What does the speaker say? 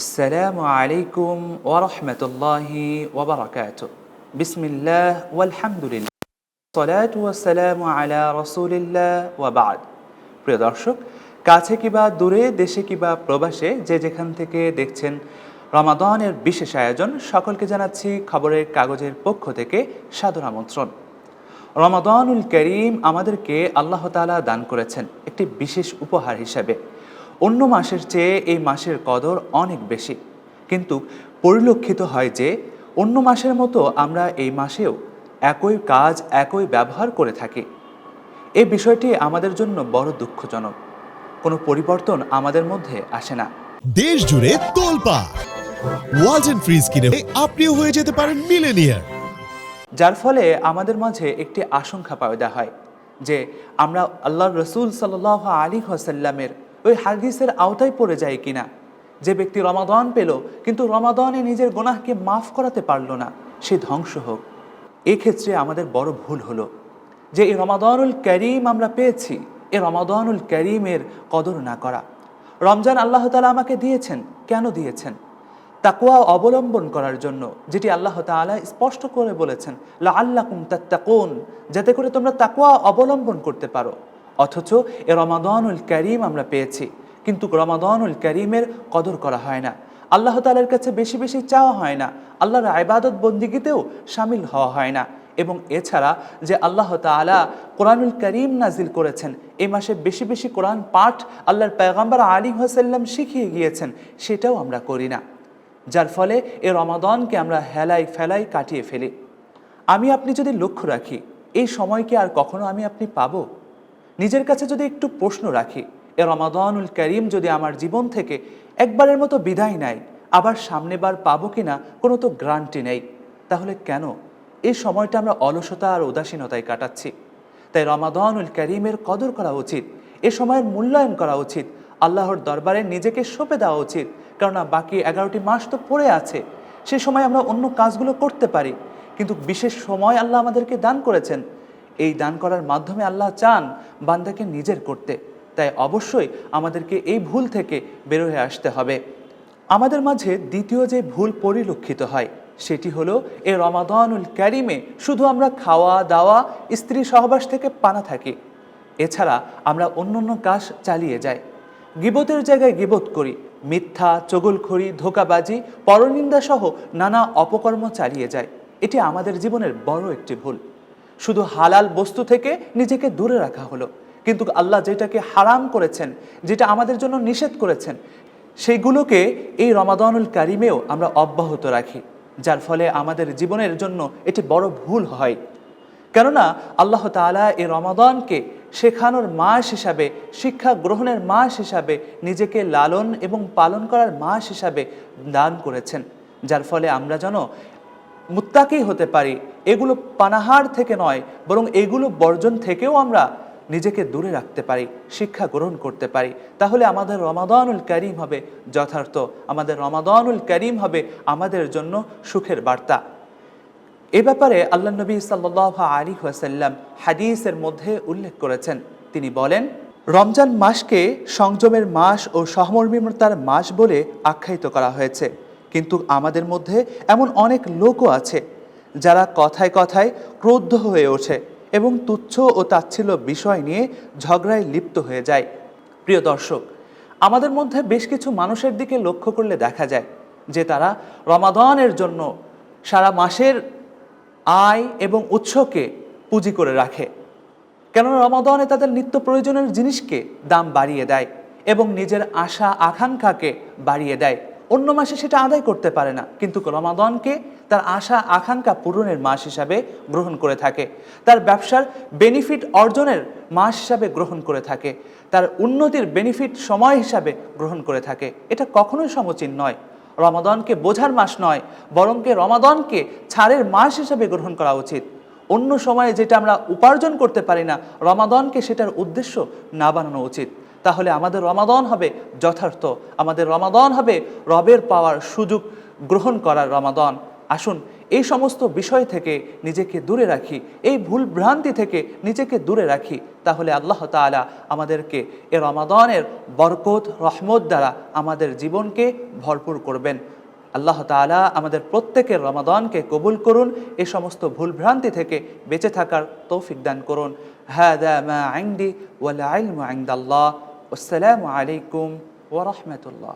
আসসালামু আলাইকুম ওরহমতুল্লাহি ওবরাকাত বিসমিল্লাহ ওয়ালহামদুলিল্লাহ সলাত ওয়াসালামু আলা রসুলিল্লাহ ওয়াবাদ প্রিয় দর্শক, কাছে কিবা দূরে, দেশে কিবা প্রবাসে, যে যেখান থেকে দেখছেন রমাদনের বিশেষ আয়োজন, সকলকে জানাচ্ছি খবরের কাগজের পক্ষ থেকে সাদর আমন্ত্রণ। রমাদনুল করিম আমাদেরকে আল্লাহ দান করেছেন একটি বিশেষ উপহার হিসাবে। অন্য মাসের চেয়ে এই মাসের কদর অনেক বেশি। কিন্তু পরিলক্ষিত হয় যে অন্য মাসের মতো আমরা এই মাসেও একই কাজ একই ব্যবহার করে থাকি। এই বিষয়টি আমাদের জন্য বড় দুঃখজনক। কোনো পরিবর্তন আমাদের মধ্যে আসে না। দেশ জুড়ে তোলপা ওয়ালটন ফ্রিজ কিনে আপনিও হয়ে যেতে পারেন মিলেনিয়ার যার ফলে আমাদের মাঝে একটি আশঙ্কা পয়দা হয় যে আমরা আল্লাহ রসুল সাল্লাহ আলী হাসাল্লামের ওই হাদিসের আওতায় পড়ে যায় কিনা? যে ব্যক্তি রমাদান পেল, কিন্তু রমাদানে নিজের গোনাহকে মাফ করাতে পারল না, সে ধ্বংস হোক। এক্ষেত্রে আমাদের বড় ভুল হলো যে এই রমাদানুল করিম আমরা পেয়েছি এই রমাদানুল করিমের কদর না করা। রমজান আল্লাহ তালা আমাকে দিয়েছেন, কেন দিয়েছেন? তাকুয়া অবলম্বন করার জন্য, যেটি আল্লাহ তাআলা স্পষ্ট করে বলেছেন লা আল্লাকুম তাত্তাকুন যাতে করে তোমরা তাকুয়া অবলম্বন করতে পারো। অথচ এ রমাদানুল করিম আমরা পেয়েছি। কিন্তু রমাদানুল করিমের কদর করা হয় না। আল্লাহ তাআলার কাছে বেশি বেশি চাওয়া হয় না। আল্লাহর আইবাদত বন্দিগিতেও সামিল হওয়া হয় না। এবং এছাড়া যে আল্লাহ তাআলা কোরআনুল করিম নাজিল করেছেন, এই মাসে বেশি বেশি কোরআন পাঠ আল্লাহর পেগম্বর আলী হাসাল্লাম শিখিয়ে গিয়েছেন, সেটাও আমরা করি না। যার ফলে এ রমাদনকে আমরা হেলাই ফেলাই কাটিয়ে ফেলি। আমি আপনি যদি লক্ষ্য রাখি, এই সময়কে আর কখনো আমি আপনি পাবো? নিজের কাছে যদি একটু প্রশ্ন রাখি, এ রমাদানুল করিম যদি আমার জীবন থেকে একবারের মতো বিদায় নেয়, আবার সামনেবার পাবো কিনা কোনো তো গ্রান্টি নেই। তাহলে কেন? এই সময়টা আমরা অলসতা আর উদাসীনতায় কাটাচ্ছি। তাই রমাদানুল করিমের কদর করা উচিত, এ সময়ের মূল্যায়ন করা উচিত, আল্লাহর দরবারে নিজেকে সঁপে দেওয়া উচিত, কেননা বাকি এগারোটি মাস তো পড়ে আছে, সে সময় আমরা অন্য কাজগুলো করতে পারি। কিন্তু বিশেষ সময় আল্লাহ আমাদেরকে দান করেছেন এই দান করার মাধ্যমে আল্লাহ চান বান্দাকে নিজের করতে। তাই অবশ্যই আমাদেরকে এই ভুল থেকে বের হয়ে আসতে হবে। আমাদের মাঝে দ্বিতীয় যে ভুল পরিলক্ষিত হয়, সেটি হলো এই রমাদানুল ক্যারিমে শুধু আমরা খাওয়া, দাওয়া, স্ত্রী সহবাস থেকে পানা থাকি। এছাড়া আমরা অন্য অন্য কাজ চালিয়ে যাই। গিবতের জায়গায় গিবত করি, মিথ্যা, চগলখড়ি, ধোকাবাজি, পরনিন্দা সহ নানা অপকর্ম চালিয়ে যায় এটি আমাদের জীবনের বড় একটি ভুল। শুধু হালাল বস্তু থেকে নিজেকে দূরে রাখা হলো। কিন্তু আল্লাহ যেটাকে হারাম করেছেন, যেটা আমাদের জন্য নিষেধ করেছেন সেইগুলোকে এই রমাদানুল কারিমেও আমরা অব্যাহত রাখি, যার ফলে আমাদের জীবনের জন্য এটি বড় ভুল হয়। কেননা আল্লাহ তাআলা এই রমাদানকে শেখানোর মাস হিসাবে, শিক্ষা গ্রহণের মাস হিসাবে, নিজেকে লালন এবং পালন করার মাস হিসাবে দান করেছেন, যার ফলে আমরা যেন মুত্তাকি হতে পারি, এগুলো পানাহার থেকে নয়, বরং এগুলো বর্জন থেকেও আমরা নিজেকে দূরে রাখতে পারি, শিক্ষা গ্রহণ করতে পারি। তাহলে আমাদের রমাদানুল করিম হবে যথার্থ, আমাদের রমাদানুল করিম হবে আমাদের জন্য সুখের বার্তা। এ ব্যাপারে আল্লাহ নবী সাল্লাহ আলী ওয়াসাল্লাম হাদিসের মধ্যে উল্লেখ করেছেন। তিনি বলেন, রমজান মাসকে সংযমের মাস ও সহমর্মিমতার মাস বলে আখ্যায়িত করা হয়েছে। কিন্তু আমাদের মধ্যে এমন অনেক লোকও আছে যারা কথায় কথায় ক্রুদ্ধ হয়ে ওঠে এবং তুচ্ছ ও তাচ্ছিল্য বিষয় নিয়ে ঝগড়ায় লিপ্ত হয়ে যায়। প্রিয় দর্শক, আমাদের মধ্যে বেশ কিছু মানুষের দিকে লক্ষ্য করলে দেখা যায় যে তারা রমাদানের জন্য সারা মাসের আয় এবং উৎসকে পুঁজি করে রাখে। কেননা রমাদানে তাদের নিত্য প্রয়োজনের জিনিসকে দাম বাড়িয়ে দেয় এবং নিজের আশা আকাঙ্ক্ষাকে বাড়িয়ে দেয়। অন্য মাসে সেটা আদায় করতে পারে না। কিন্তু রমাদনকে তার আশা, আকাঙ্ক্ষা পূরণের মাস হিসাবে গ্রহণ করে থাকে। তার ব্যবসার বেনিফিট অর্জনের মাস হিসাবে গ্রহণ করে থাকে। তার উন্নতির বেনিফিট সময় হিসাবে গ্রহণ করে থাকে। এটা কখনোই সমচীন নয়। রমাদনকে বোঝার মাস নয়, বরংকে রমাদনকে ছাড়ের মাস হিসাবে গ্রহণ করা উচিত। অন্য সময়ে যেটা আমরা উপার্জন করতে পারি না, রমাদনকে সেটার উদ্দেশ্য না বানানো উচিত। তাহলে আমাদের রমাদান হবে যথার্থ। আমাদের রমাদান হবে রবের পাওয়ার সুযোগ গ্রহণ করার রমাদান। আসুন, এই সমস্ত বিষয় থেকে নিজেকে দূরে রাখি, এই ভুল ভ্রান্তি থেকে নিজেকে দূরে রাখি। তাহলে আল্লাহ তাআলা আমাদেরকে এ রমাদানের বরকত, রহমত দ্বারা আমাদের জীবনকে ভরপুর করবেন। আল্লাহ তাআলা আমাদের প্রত্যেকের রমাদানকে কবুল করুন, এ সমস্ত ভুল ভ্রান্তি থেকে বেঁচে থাকার তৌফিক দান করুন। হাদা মা আইন্দি ওয়াল ইলমু ইনদাল্লাহ আসসালামু আলাইকুম ওয়া রাহমাতুল্লাহ